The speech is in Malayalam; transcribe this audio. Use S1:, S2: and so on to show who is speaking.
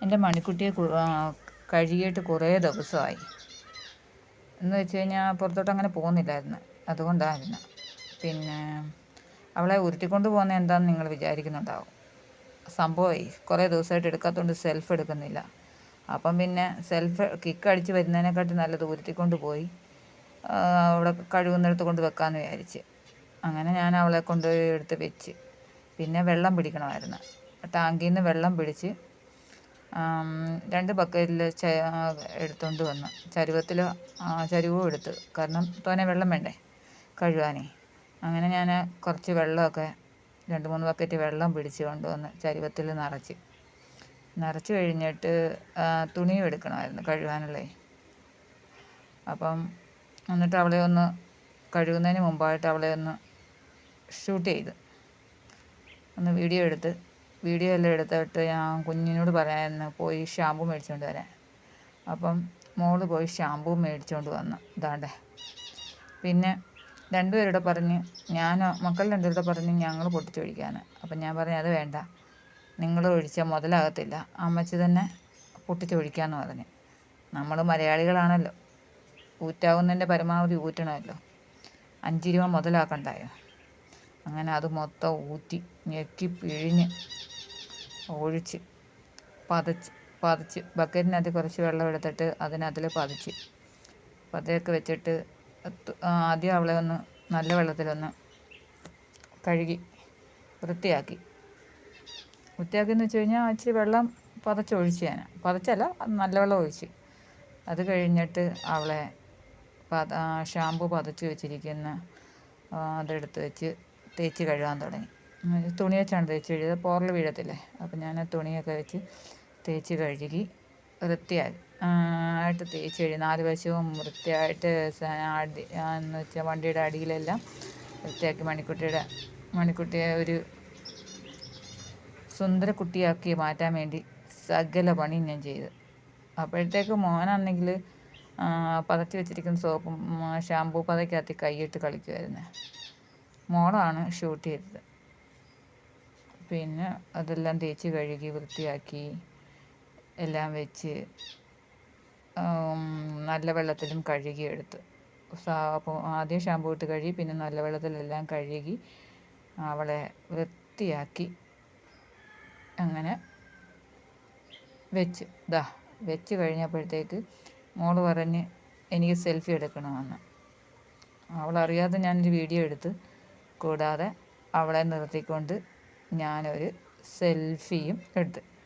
S1: എന്റെ മണിക്കുട്ടിയെ കഴുകിയിട്ട് കുറേ ദിവസമായി. എന്ന് വെച്ച് കഴിഞ്ഞാൽ പുറത്തോട്ട് അങ്ങനെ പോകുന്നില്ലായിരുന്നു. അതുകൊണ്ടായിരുന്നു. പിന്നെ അവളെ ഉരുട്ടിക്കൊണ്ട് പോകുന്നത് എന്താണെന്ന് നിങ്ങൾ വിചാരിക്കുന്നുണ്ടാവും. സംഭവമായി കുറേ ദിവസമായിട്ട് എടുക്കാത്തതുകൊണ്ട് സെൽഫ് എടുക്കുന്നില്ല. അപ്പം പിന്നെ സെൽഫ് കിക്ക് അടിച്ച് വരുന്നതിനെക്കാട്ടി നല്ലത് ഉരുട്ടിക്കൊണ്ട് പോയി അവിടെ കഴുകുന്നിടത്ത് കൊണ്ട് വെക്കാമെന്ന് വിചാരിച്ച്. അങ്ങനെ ഞാൻ അവളെ കൊണ്ടുപോയി എടുത്ത് വെച്ച്. പിന്നെ വെള്ളം പിടിക്കണമായിരുന്നു. ടാങ്കിൽ നിന്ന് വെള്ളം പിടിച്ച് രണ്ട് ബക്കറ്റിൽ എടുത്തുകൊണ്ട് വന്നു. ചരുവത്തിൽ ചരുവും എടുത്ത്. കാരണം തോനെ വെള്ളം വേണ്ടേ കഴുകാനേ. അങ്ങനെ ഞാൻ കുറച്ച് വെള്ളമൊക്കെ രണ്ട് മൂന്ന് ബക്കറ്റ് വെള്ളം പിടിച്ച് കൊണ്ടുവന്ന് ചരുവത്തിൽ നിറച്ച്. നിറച്ച് കഴിഞ്ഞിട്ട് തുണിയും എടുക്കണമായിരുന്നു കഴുകാനുള്ളേ. അപ്പം എന്നിട്ട് അവളെ ഒന്ന് കഴുകുന്നതിന് മുമ്പായിട്ട് അവളെ ഒന്ന് ഷൂട്ട് ചെയ്ത്. ഒന്ന് വീഡിയോ എടുത്ത് വീഡിയോ എല്ലാം എടുത്തിട്ട് ഞാൻ കുഞ്ഞിനോട് പറയാമായിരുന്നു പോയി ഷാമ്പു മേടിച്ചുകൊണ്ട് വരാൻ. അപ്പം മോൾ പോയി ഷാമ്പു മേടിച്ചുകൊണ്ട് വന്നു ഇതാണ്ടേ. പിന്നെ രണ്ടുപേരുടെ പറഞ്ഞ് ഞാൻ മക്കൾ രണ്ടുപേരുടെ പറഞ്ഞ് ഞങ്ങൾ പൊട്ടിച്ചൊഴിക്കാൻ അപ്പം ഞാൻ പറഞ്ഞു അത് വേണ്ട നിങ്ങൾ ഒഴിച്ചാൽ മുതലാകത്തില്ല അമ്മച്ചി തന്നെ പൊട്ടിച്ചൊഴിക്കാമെന്ന് പറഞ്ഞു. നമ്മൾ മലയാളികളാണല്ലോ ഊറ്റാവുന്നതിന്റെ പരമാവധി ഊറ്റണമല്ലോ അഞ്ച് രൂപ മുതലാക്കണ്ടായോ? അങ്ങനെ അത് മൊത്തം ഊറ്റി ഞെക്കി പിഴിഞ്ഞ് ഒഴിച്ച് പതച്ച് പതച്ച്. ബക്കറ്റിനകത്ത് കുറച്ച് വെള്ളം എടുത്തിട്ട് അതിനകത്തിൽ പതച്ച്. പതയൊക്കെ വെച്ചിട്ട് ആദ്യം അവളെ ഒന്ന് നല്ല വെള്ളത്തിലൊന്ന് കഴുകി വൃത്തിയാക്കി. വൃത്തിയാക്കിയെന്ന് വെച്ച് കഴിഞ്ഞാൽ ഇച്ചിരി വെള്ളം പതച്ചൊഴിച്ച് ഞാൻ. പതച്ചല്ല നല്ല വെള്ളം ഒഴിച്ച്. അത് കഴിഞ്ഞിട്ട് അവളെ പത ഷാമ്പു പതച്ച് വെച്ചിരിക്കുന്ന അതെടുത്ത് വെച്ച് തേച്ച് കഴുകാൻ തുടങ്ങി. തുണി വെച്ചാണ് തേച്ച് കഴുകിയത് പോറൽ വീഴത്തില്ലേ? അപ്പം ഞാൻ തുണിയൊക്കെ വെച്ച് തേച്ച് കഴുകി വൃത്തിയായി ആയിട്ട് തേച്ച് കഴുകി. നാല് വശവും വൃത്തിയായിട്ട് അടി എന്ന് വെച്ചാൽ വണ്ടിയുടെ അടിയിലെല്ലാം വൃത്തിയാക്കി മണിക്കുട്ടിയുടെ മണിക്കുട്ടിയെ ഒരു സുന്ദര കുട്ടിയാക്കി മാറ്റാൻ വേണ്ടി സകല പണിയും ഞാൻ ചെയ്ത്. അപ്പോഴത്തേക്ക് മോനാണെങ്കിൽ പതച്ച് വെച്ചിരിക്കുന്ന സോപ്പും ഷാമ്പൂ പതയ്ക്കകത്ത് കൈയിട്ട് കളിക്കുമായിരുന്നു മോളാണ് ഷൂട്ട് ചെയ്തത്. പിന്നെ അതെല്ലാം തേച്ച് കഴുകി വൃത്തിയാക്കി എല്ലാം വെച്ച് നല്ല വെള്ളത്തിലും കഴുകി എടുത്ത്. അപ്പോൾ ആദ്യം ഷാമ്പൂ ഇട്ട് കഴുകി പിന്നെ നല്ല വെള്ളത്തിലെല്ലാം കഴുകി അവളെ വൃത്തിയാക്കി അങ്ങനെ വെച്ച്. ദാ വെച്ച് കഴിഞ്ഞപ്പോഴത്തേക്ക് മോൾ പറഞ്ഞ് എനിക്ക് സെൽഫി എടുക്കണമെന്ന്. അവളറിയാതെ ഞാനൊരു വീഡിയോ എടുത്ത് കൂടാതെ അവളെ നിർത്തിക്കൊണ്ട് ഞാനൊരു സെൽഫിയും എടുത്ത്.